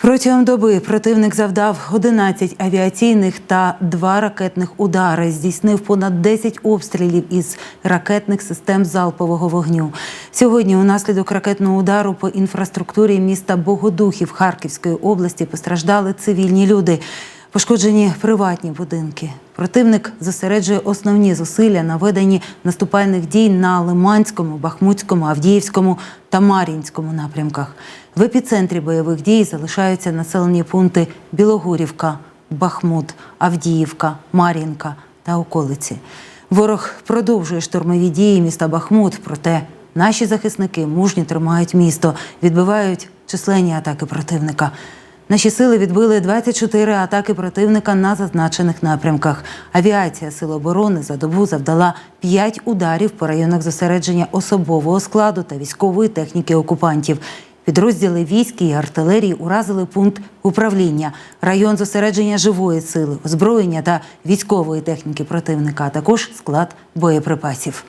Протягом доби противник завдав 11 авіаційних та 2 ракетних удари. Здійснив понад 10 обстрілів із ракетних систем залпового вогню. Сьогодні, унаслідок ракетного удару по інфраструктурі міста Богодухів Харківської області постраждали цивільні люди. Пошкоджені приватні будинки. Противник зосереджує основні зусилля на веденні наступальних дій на Лиманському, Бахмутському, Авдіївському та Мар'їнському напрямках. В епіцентрі бойових дій залишаються населені пункти Білогурівка, Бахмут, Авдіївка, Мар'їнка та околиці. Ворог продовжує штурмові дії міста Бахмут, проте наші захисники мужньо тримають місто, відбивають численні атаки противника. Наші сили відбили 24 атаки противника на зазначених напрямках. Авіація Сил оборони за добу завдала 5 ударів по районах зосередження особового складу та військової техніки окупантів. Підрозділи військ і артилерії уразили пункт управління, район зосередження живої сили, озброєння та військової техніки противника, а також склад боєприпасів.